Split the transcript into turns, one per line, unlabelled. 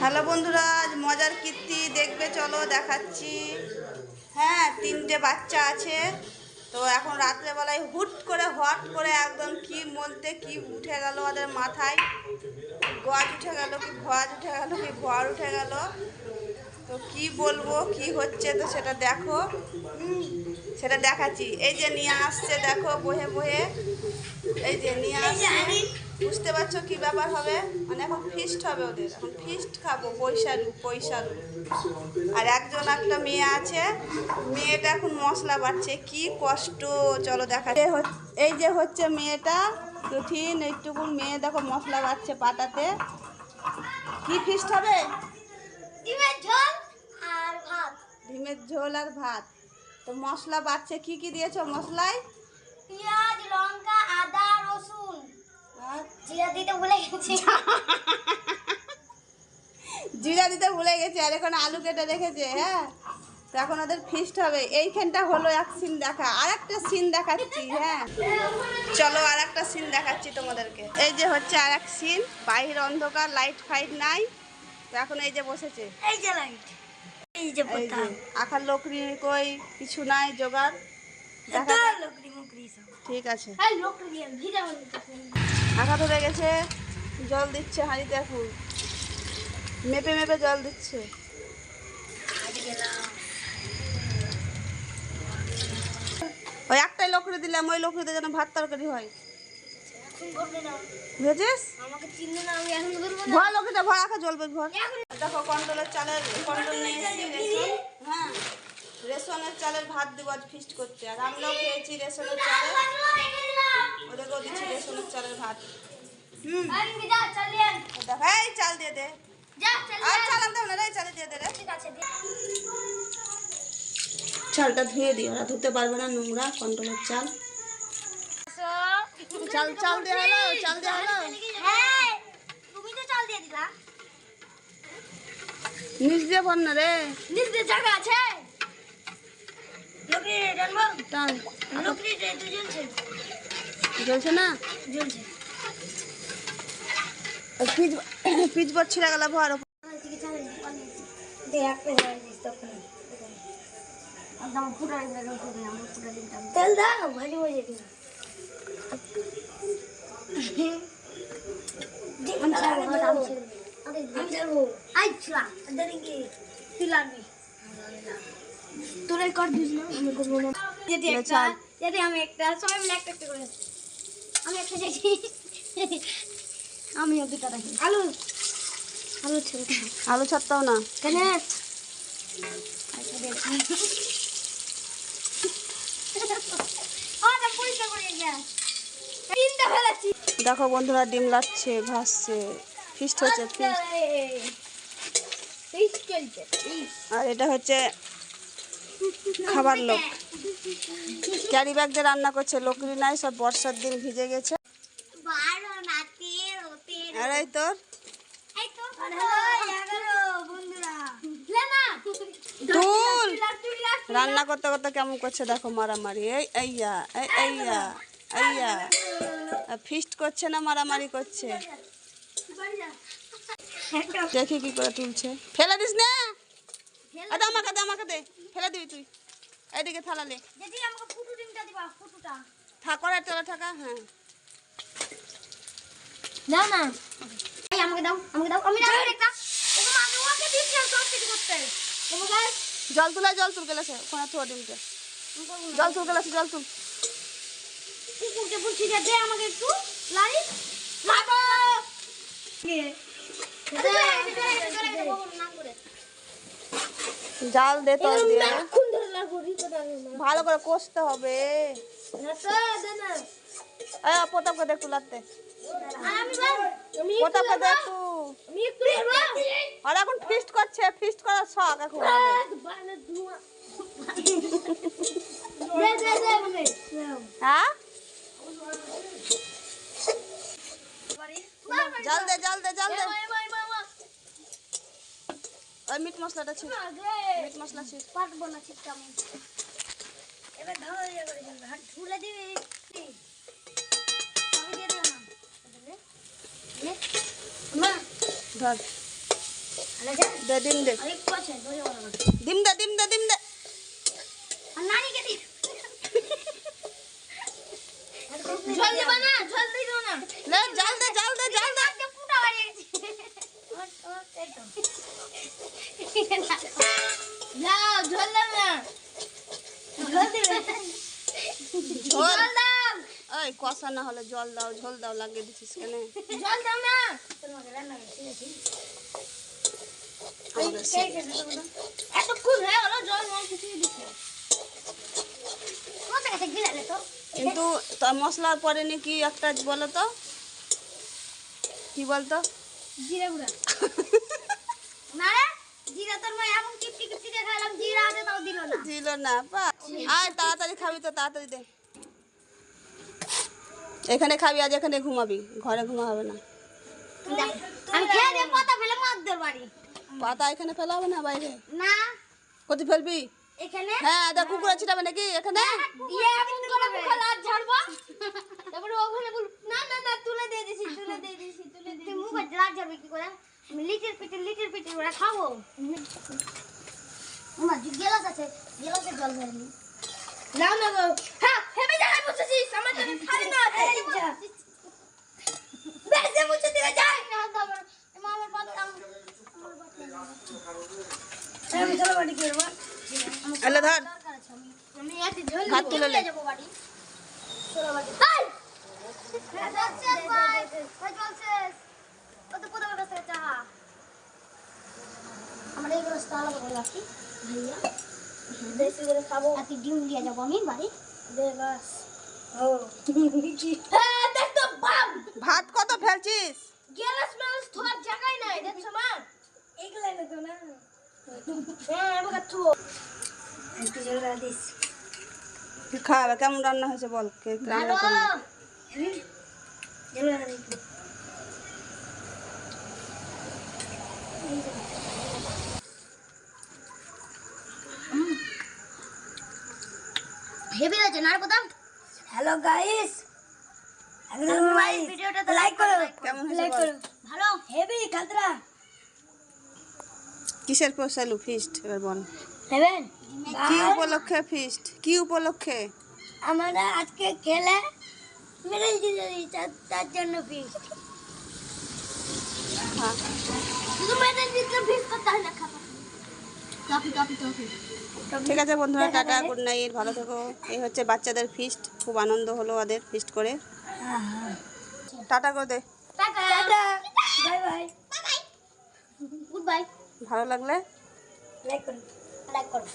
Hello বন্ধুরা আজ মজার কীর্তি দেখবে চলো দেখাচ্ছি। হ্যাঁ তিনটে বাচ্চা আছে। তো এখন রাত্রেবেলায় হুট করে হট করে একদম কি বলতে কি উঠে গেল ওদের মাথায়। গজ উঠে গেল কি ভজ উঠে গেল কি ঘর উঠে গেল। তো কি বলব কি হচ্ছে তো সেটা দেখো। সেটা দেখাচ্ছি। এই যে নিয়ে আসছে দেখো বহে বহে। এই যে নিয়ে আসছে। বুঝতে পারছ কি ব্যাপার হবে? মানে এখন ফিস্ট হবে ওদের। এখন ফিস্ট খাব পয়সারু পয়সারু আর একজন একটা মেয়ে আছে মেয়েটা এখন মশলা বাড়ছে। কি কষ্ট চলো দেখা এই যে হচ্ছে মেয়েটা কঠিন এইটুকু মেয়ে দেখো মশলা বাড়ছে পাটাতে। কি ফিস্ট হবে?
ডিমের ঝোল আর ভাত।
ডিমের ঝোল আর ভাত। তো মশলা বাড়ছে কি কি দিয়েছ মশলায়?
পেঁয়াজ লঙ্কা জিরা দিতে ভুলে গেছি।
জিরা দিতে ভুলে গেছে আর এখন আলু কেটে রেখেছে হ্যাঁ? তো এখন ওদের ফিস্ট হবে। এইখানটা হলো এক সিন দেখা আর একটা সিন দেখাচ্ছি হ্যাঁ? চলো আর একটা সিন দেখাচ্ছি তোমাদেরকে। এই যে হচ্ছে আর এক সিন বাহির অন্ধকার লাইট ফাইট নাই। তো এখন এই যে বসেছে।
এই যে লাইট এই যে
আখার লোকরি কই কিছু নাই জোগাড়। ঠিক আছে।
হ্যাঁ লোকরি
আঁকা ধরে গেছে। জল দিচ্ছে হাঁড়িতে এখন। মেপে মেপে জল দিচ্ছে। ওই একটাই লকড়ি দিলাম, ওই লকড়িতে যেন ভাত তরকারি হয়। জ্বলবে ভর
এখন
দেখো, কন্ট্রোলের চালের কন্ট্রোল নিয়ে হ্যাঁ রেশনের চালের ভাত দিব আজ ফিস্ট করতে। আর আমরাও খেয়েছি রেশনের চালের। ওদেরকেও দিচ্ছি রেশনের চালের ভাত। হুম।
আমি বিদা চালিয়ে
দেখো এই চাল দিয়ে দে। আর চাল আনতে হবে না রে চালে দিয়ে দে রে।
ঠিক আছে দিয়ে।
চালটা ধুয়ে দিও ওরা ধুতে পারবে না নোংরা কন্ট্রোলের চাল। চাল চাল দিয়ে হলো চাল দিয়ে হলো।
হ্যাঁ তুমি তো চাল দিয়ে দিলা।
নিচ দিয়ে না রে।
নিচে জায়গা আছে লোকরি জানব
টান
লোকরি তো জ্বলছে।
না?
জ্বলছে।
পিচ পিচ বর ছিঁড়ে গেল ভর
তেল দাও ভাজি ভাজি আমি তুই লাগবি তোরাই কর দিস না আমি করব না। যদি একটা যদি আমি একটা সবাই মিলে একটা একটা করে আমি একটা আমি দুটা আলু। আলু ছেড়ে
আলু ছাড়তাও না।
কেন? আচ্ছা দেখি
বন্ধুরা ডিম লাগছে ভাসছে ফিস্ট হচ্ছে
ফিশ
আর এটা হচ্ছে খাবার লোক। ক্যারি ব্যাগ দিয়ে রান্না করছে, লোকরি নাই, সব বর্ষার দিন ভিজে গেছে।
তেরো?
রান্না করতে করতে কেমন করছে দেখো মারামারি। এই, এইয়া এই, এইয়া এইয়া। ফিস্ট করছে না মারামারি করছে? দেখি কি করে তুলছে। ফেলে দিস না! আমাকে দে আমাকে দে ফেলে দিবি তুই এইদিকে থালালে
যদি আমাকে ফুটু ডিমটা দিবা ফুটুটা
ঠাকুরের তেলা ঠাকা হ্যাঁ
না না এই আমাকে দাও আমাকে দাও আমি দাও একটা ওকে দিচ্ছি সব কিছু করতে তোমাকে
জল তুলে জল তুল গেলেছে ওখানে থোয়া ডিমটা জল তুল গেলেছে জল তুল
কুকুরকে বলছি যে দে আমাকে একটু লাড়ি বাবা
জাল দে দিয়ে। ভালো করে কষতে হবে। প্রতাপকে দেখ তুলাতে প্রতাপকে দেখ আর এখন ফিস্ট করছে ফিস্ট করার শখ এখন হ্যাঁ? জল দে জল দে জল দে। ওই মিট মশলাটা ছিল মিট মশলা ছিল
পারব না ঠিক আমি। এবার ধরে ইয়ে হাত ঝুলে দিবি সবই দিয়ে দিও না।
ধর। ডিম দে। ডিম দে ডিম দে। কষা না হলে জল দাও ঝোল দাও লাগিয়ে দিছিস কেন?
জল দাও না।
কিন্তু মশলার পরে নাকি একটা বলো তো? কি বলতো?
জিরা গুঁড়া। না জিরা তোর মা এমন কিপটি কিপটি জিরা তাও দিল না।
দিল না পা আয় তাড়াতাড়ি খাবি তো তাড়াতাড়ি দে। এখানে খাবি আজ এখানে ঘুমাবি। ঘরে ঘুমা হবে না।
আমি পাতা
এখানে ফেলা হবে না বাইরে?
না।
কোথায় ফেলবি?
এখানে?
হ্যাঁ দেখ কুকুরে ছিটাবে নাকি এখানে?
দিয়ে এমন করে মুখে লাজ ঝাড়বো। তারপরে ওখানে বল না না না তুলে দিয়ে দিছি তুলে দিয়ে দিছি তুলে দিয়ে দিছি। মুখে লাজ ঝাড়বে কি করে? আমি লিটার পিটে লিটার পিটে ওরা খাব। আমার গেলাস আছে গেলাসে জল ভরনি না না গো হ্যাঁ হেবে যাই বসেছিস আমার জন্য খালি না এই যা বেশে মুছে দিলে যাই না দাবার মা আমার পাতা আমি চলো বাড়ি করব
এলে ধর
আমি এত ঝোল
ভাত তুলে নে।
যাব বাড়ি চলো বাড়ি হাই যাচ্ছেন ভাই ভাই কত কত কাছে চা আমরা এই গ্লাসটা আলাদা করে রাখি ভাইয়া দেশি করে খাব আর ডিম দিয়ে যাব আমি বাড়ি দে
ভাত কত ফেলছিস?
গ্যাস ম্যাস থোয়ার জায়গায় নাই দেখছ মা। এগুলা না তো না। হ্যাঁ এবার তো একটু জল দিস।
তুই খাওয়াবে কেমন রান্না হয়েছে বল কে রান্না করলি?
হেভি আছে না কোথাও হ্যালো গাইস একদম ভিডিওটা লাইক করো।
কেমন হয়েছে বল
ভালো? হেভি খাতরা
কিসের পোষালু ফিস্ট এবার বল।
নেবেন
কি উপলক্ষে ফিস্ট কি উপলক্ষে?
আমরা আজকে খেলে মেরে দিয়েছি তার জন্য ফিস্ট
হ্যাঁ।
শুধু মেরে দিতে ফিস করতে হয় না খাবার টপি টপি টপি
ঠিক আছে বন্ধুরা টাটা গুড নাইট ভালো থেকো। এই হচ্ছে বাচ্চাদের ফিস্ট খুব আনন্দ হলো ওদের ফিস্ট করে। টাটা করে দে। ভালো লাগলে?
লাইক করুন লাইক করুন